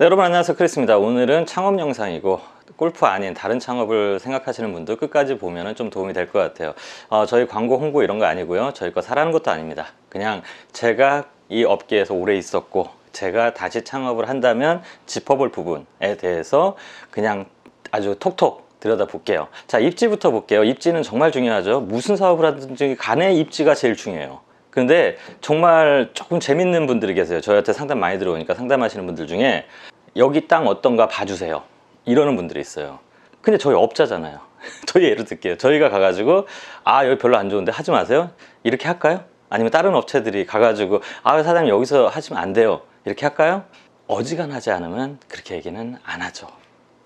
네, 여러분 안녕하세요. 크리스입니다. 오늘은 창업 영상이고 골프 아닌 다른 창업을 생각하시는 분들 끝까지 보면 좀 도움이 될 것 같아요. 어, 저희 광고 홍보 이런 거 아니고요. 저희 거 사라는 것도 아닙니다. 그냥 제가 이 업계에서 오래 있었고 제가 다시 창업을 한다면 짚어볼 부분에 대해서 그냥 아주 톡톡 들여다 볼게요. 자 입지부터 볼게요. 입지는 정말 중요하죠. 무슨 사업을 하든지 간에 입지가 제일 중요해요. 근데 정말 조금 재밌는 분들이 계세요. 저희한테 상담 많이 들어오니까 상담하시는 분들 중에 여기 땅 어떤가 봐주세요. 이러는 분들이 있어요. 근데 저희 업자잖아요. 저희 예를 들게요. 저희가 가가지고 아 여기 별로 안 좋은데 하지 마세요. 이렇게 할까요? 아니면 다른 업체들이 가가지고 아 사장님 여기서 하시면 안 돼요. 이렇게 할까요? 어지간하지 않으면 그렇게 얘기는 안 하죠.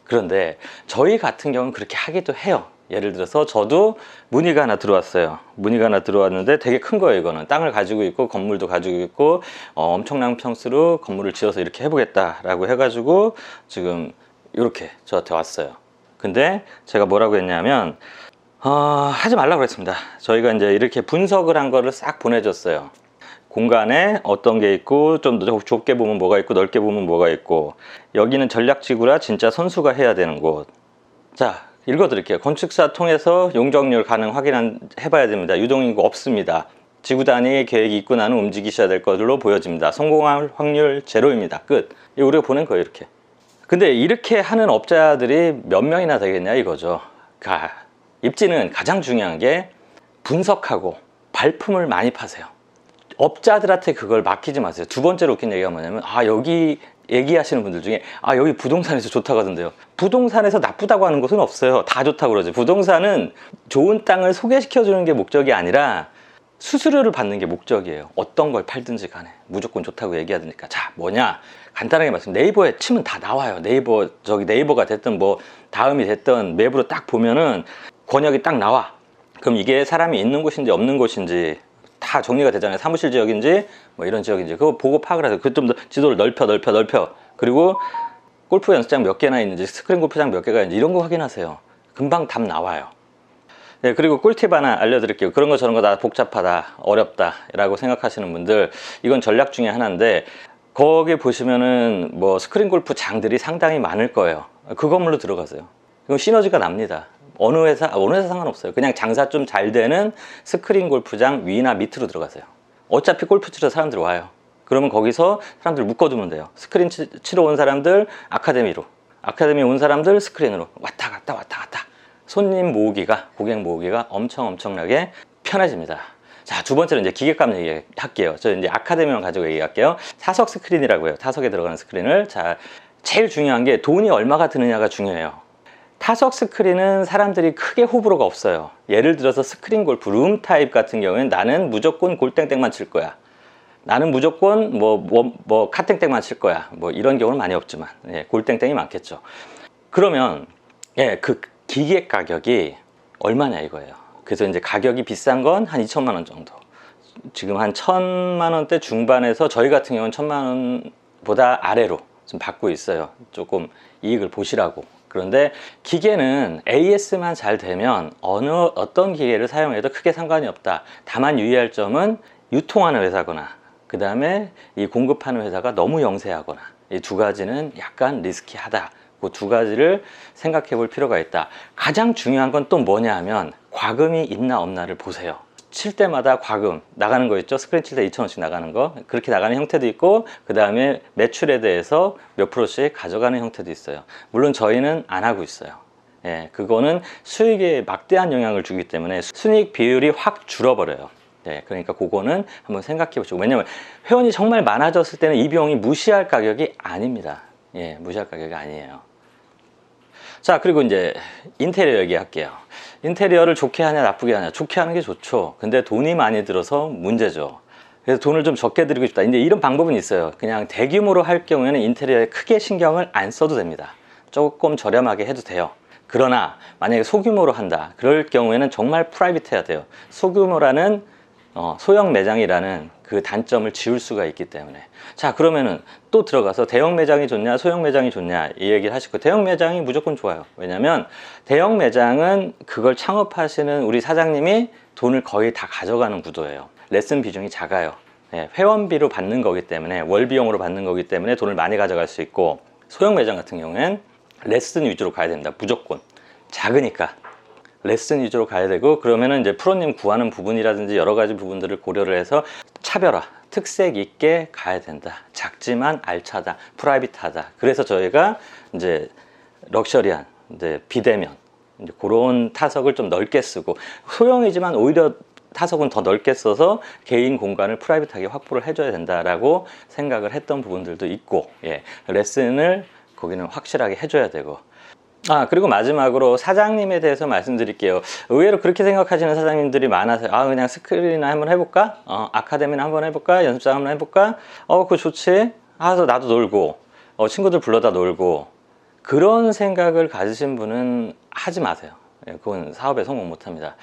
그런데 저희 같은 경우는 그렇게 하기도 해요. 예를 들어서 저도 문의가 하나 들어왔어요. 문의가 하나 들어왔는데 되게 큰 거예요. 이거는 땅을 가지고 있고 건물도 가지고 있고 어, 엄청난 평수로 건물을 지어서 이렇게 해보겠다 라고 해가지고 지금 이렇게 저한테 왔어요. 근데 제가 뭐라고 했냐면 어, 하지 말라고 그랬습니다. 저희가 이제 이렇게 분석을 한 거를 싹 보내줬어요. 공간에 어떤 게 있고 좀더 좁게 보면 뭐가 있고 넓게 보면 뭐가 있고 여기는 전략지구라 진짜 선수가 해야 되는 곳. 자 읽어드릴게요. 건축사 통해서 용적률 가능 확인 해봐야 됩니다. 유동인구 없습니다. 지구 단위의 계획이 있고 나는 움직이셔야 될 것으로 보여집니다. 성공할 확률 제로입니다. 끝. 우리가 보낸 거예요, 이렇게. 근데 이렇게 하는 업자들이 몇 명이나 되겠냐 이거죠. 가, 입지는 가장 중요한 게 분석하고 발품을 많이 파세요. 업자들한테 그걸 맡기지 마세요. 두 번째로 웃긴 얘기가 뭐냐면, 아, 여기 얘기하시는 분들 중에 아 여기 부동산에서 좋다고 하던데요. 부동산에서 나쁘다고 하는 곳은 없어요. 다 좋다고 그러죠. 부동산은 좋은 땅을 소개시켜 주는 게 목적이 아니라 수수료를 받는 게 목적이에요. 어떤 걸 팔든지 간에. 무조건 좋다고 얘기하니까. 자 뭐냐? 간단하게 말씀 네이버에 치면 다 나와요. 네이버 저기 네이버가 됐든 뭐 다음이 됐든 맵으로 딱 보면은 권역이 딱 나와. 그럼 이게 사람이 있는 곳인지 없는 곳인지 다 정리가 되잖아요. 사무실 지역인지 뭐 이런 지역인지 그거 보고 파악을 해서 그 좀 더 지도를 넓혀 넓혀 넓혀 그리고 골프 연습장 몇 개나 있는지 스크린 골프장 몇 개가 있는지 이런 거 확인하세요. 금방 답 나와요. 네, 그리고 꿀팁 하나 알려드릴게요. 그런 거 저런 거 다 복잡하다, 어렵다 라고 생각하시는 분들 이건 전략 중에 하나인데 거기 보시면은 뭐 스크린 골프 장들이 상당히 많을 거예요. 그 건물로 들어가세요. 그럼 시너지가 납니다. 어느 회사, 어느 회사 상관없어요. 그냥 장사 좀 잘 되는 스크린 골프장 위나 밑으로 들어가세요. 어차피 골프 치러 사람들 와요. 그러면 거기서 사람들 묶어두면 돼요. 스크린 치, 치러 온 사람들 아카데미로, 아카데미 온 사람들 스크린으로 왔다 갔다 왔다 갔다. 손님 모으기가, 고객 모으기가 엄청 엄청나게 편해집니다. 자, 두 번째로 이제 기계값 얘기할게요. 저 이제 아카데미만 가지고 얘기할게요. 사석 스크린이라고 해요. 타석에 들어가는 스크린을. 자, 제일 중요한 게 돈이 얼마가 드느냐가 중요해요. 타석 스크린은 사람들이 크게 호불호가 없어요. 예를 들어서 스크린 골프 룸 타입 같은 경우에는 나는 무조건 골땡땡만 칠 거야. 나는 무조건 뭐, 뭐, 뭐, 카땡땡만 칠 거야. 뭐 이런 경우는 많이 없지만, 예, 골땡땡이 많겠죠. 그러면, 예, 그 기계 가격이 얼마냐 이거예요. 그래서 이제 가격이 비싼 건 한 2천만 원 정도. 지금 한 천만 원대 중반에서 저희 같은 경우는 천만 원보다 아래로 좀 받고 있어요. 조금 이익을 보시라고. 그런데 기계는 AS만 잘 되면 어느 어떤 기계를 사용해도 크게 상관이 없다. 다만 유의할 점은 유통하는 회사거나 그 다음에 이 공급하는 회사가 너무 영세하거나 이 두 가지는 약간 리스키하다. 그 두 가지를 생각해 볼 필요가 있다. 가장 중요한 건 또 뭐냐 하면 과금이 있나 없나를 보세요. 칠 때마다 과금 나가는 거 있죠? 스크린 칠 때 2천원씩 나가는 거. 그렇게 나가는 형태도 있고 그 다음에 매출에 대해서 몇 프로씩 가져가는 형태도 있어요. 물론 저희는 안 하고 있어요. 예, 그거는 수익에 막대한 영향을 주기 때문에 순익 비율이 확 줄어버려요. 네, 그러니까 그거는 한번 생각해 보시고. 왜냐면 회원이 정말 많아졌을 때는 이 비용이 무시할 가격이 아닙니다. 예, 무시할 가격이 아니에요. 자 그리고 이제 인테리어 얘기할게요 인테리어를 좋게 하냐 나쁘게 하냐. 좋게 하는 게 좋죠. 근데 돈이 많이 들어서 문제죠. 그래서 돈을 좀 적게 들이고 싶다. 이제 이런 방법은 있어요. 그냥 대규모로 할 경우에는 인테리어에 크게 신경을 안 써도 됩니다. 조금 저렴하게 해도 돼요. 그러나 만약에 소규모로 한다. 그럴 경우에는 정말 프라이빗 해야 돼요. 소규모라는 어, 소형 매장이라는 그 단점을 지울 수가 있기 때문에 자 그러면은 또 들어가서 대형 매장이 좋냐 소형 매장이 좋냐 이 얘기를 하시고 대형 매장이 무조건 좋아요 왜냐면 대형 매장은 그걸 창업하시는 우리 사장님이 돈을 거의 다 가져가는 구도예요 레슨 비중이 작아요 네, 회원비로 받는 거기 때문에 월 비용으로 받는 거기 때문에 돈을 많이 가져갈 수 있고 소형 매장 같은 경우엔 레슨 위주로 가야 됩니다. 무조건. 작으니까. 레슨 위주로 가야 되고 그러면은 이제 프로님 구하는 부분이라든지 여러 가지 부분들을 고려를 해서 차별화, 특색 있게 가야 된다. 작지만 알차다, 프라이빗하다. 그래서 저희가 이제 럭셔리한 이제 비대면 이제 그런 타석을 좀 넓게 쓰고 소형이지만 오히려 타석은 더 넓게 써서 개인 공간을 프라이빗하게 확보를 해줘야 된다라고 생각을 했던 부분들도 있고 예, 레슨을 거기는 확실하게 해줘야 되고 아 그리고 마지막으로 사장님에 대해서 말씀드릴게요. 의외로 그렇게 생각하시는 사장님들이 많아서 아 그냥 스크린이나 한번 해볼까? 어, 아카데미나 한번 해볼까? 연습장 한번 해볼까? 어 그거 좋지? 하서 나도 놀고 어, 친구들 불러다 놀고 그런 생각을 가지신 분은 하지 마세요. 예, 그건 사업에 성공 못합니다.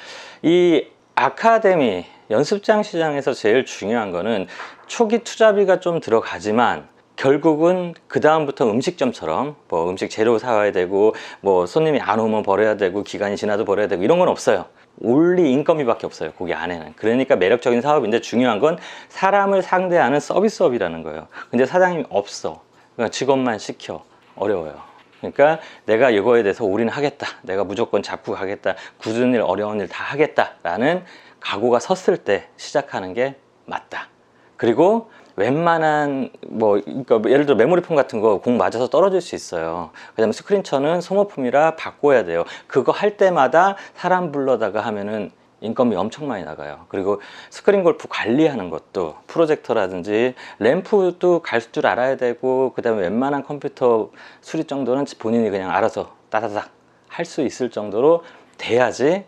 이 아카데미 연습장 시장에서 제일 중요한 거는 초기 투자비가 좀 들어가지만 결국은 그 다음부터 음식점처럼 뭐 음식 재료 사와야 되고 뭐 손님이 안 오면 버려야 되고 기간이 지나도 버려야 되고 이런 건 없어요. 올리 인건비밖에 없어요. 거기 안에는. 그러니까 매력적인 사업인데 중요한 건 사람을 상대하는 서비스업이라는 거예요. 근데 사장님이 없어. 그러니까 직원만 시켜. 어려워요. 그러니까 내가 이거에 대해서 올인하겠다. 내가 무조건 잡고 가겠다. 굳은 일, 어려운 일 다 하겠다라는 각오가 섰을 때 시작하는 게 맞다. 그리고 웬만한 뭐 그러니까 예를 들어 메모리폼 같은 거 공 맞아서 떨어질 수 있어요. 그다음에 스크린처는 소모품이라 바꿔야 돼요. 그거 할 때마다 사람 불러다가 하면은 인건비 엄청 많이 나가요. 그리고 스크린 골프 관리하는 것도 프로젝터라든지 램프도 갈 줄 알아야 되고 그 다음에 웬만한 컴퓨터 수리 정도는 본인이 그냥 알아서 따다닥 할 수 있을 정도로 돼야지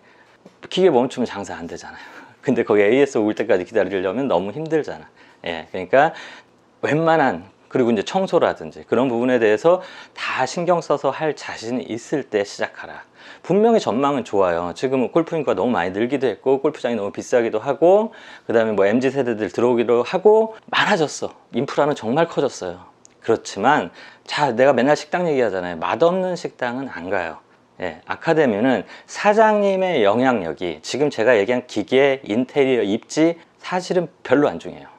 기계 멈추면 장사 안 되잖아요. 근데 거기 AS 올 때까지 기다리려면 너무 힘들잖아. 예, 그러니까 웬만한 그리고 이제 청소라든지 그런 부분에 대해서 다 신경 써서 할 자신이 있을 때 시작하라. 분명히 전망은 좋아요. 지금은 골프 인구가 너무 많이 늘기도 했고 골프장이 너무 비싸기도 하고 그다음에 뭐 MZ 세대들 들어오기도 하고 많아졌어. 인프라는 정말 커졌어요. 그렇지만 자 내가 맨날 식당 얘기하잖아요. 맛없는 식당은 안 가요. 예, 아카데미는 사장님의 영향력이 지금 제가 얘기한 기계, 인테리어, 입지 사실은 별로 안 중요해요.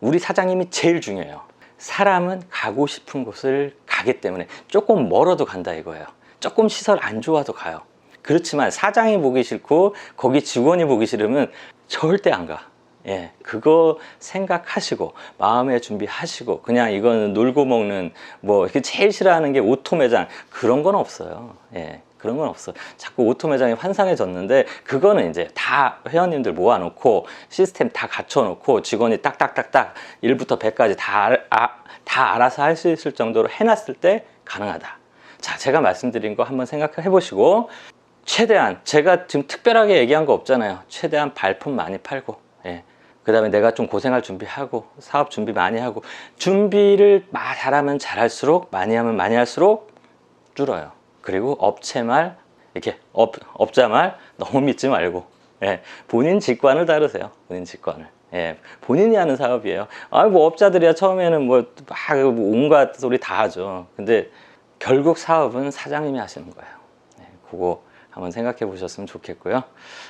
우리 사장님이 제일 중요해요. 사람은 가고 싶은 곳을 가기 때문에 조금 멀어도 간다 이거예요. 조금 시설 안 좋아도 가요. 그렇지만 사장이 보기 싫고 거기 직원이 보기 싫으면 절대 안 가. 예, 그거 생각하시고 마음의 준비하시고 그냥 이거는 놀고 먹는 뭐 제일 싫어하는 게 오토 매장 그런 건 없어요. 예. 그런 건 없어. 자꾸 오토 매장이 환상해졌는데 그거는 이제 다 회원님들 모아놓고 시스템 다 갖춰놓고 직원이 딱딱딱딱 1부터 100까지 다, 알- 아, 다 알아서 할 수 있을 정도로 해놨을 때 가능하다. 자, 제가 말씀드린 거 한번 생각해 보시고 최대한 제가 지금 특별하게 얘기한 거 없잖아요. 최대한 발품 많이 팔고, 예. 그 다음에 내가 좀 고생할 준비하고, 사업 준비 많이 하고, 준비를 마- 잘하면 잘할수록, 많이 하면 많이 할수록 줄어요. 그리고 업체 말, 이렇게 업, 업자 말 너무 믿지 말고, 예. 본인 직관을 따르세요. 본인 직관을. 예, 본인이 하는 사업이에요. 아, 뭐 업자들이야 처음에는 뭐, 막 온갖 소리 다 하죠. 근데 결국 사업은 사장님이 하시는 거예요. 네, 그거 한번 생각해 보셨으면 좋겠고요.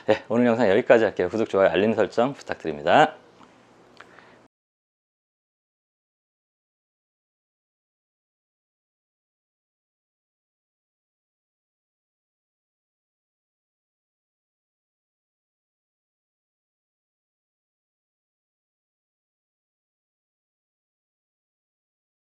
네, 오늘 영상 여기까지 할게요. 구독, 좋아요, 알림 설정 부탁드립니다.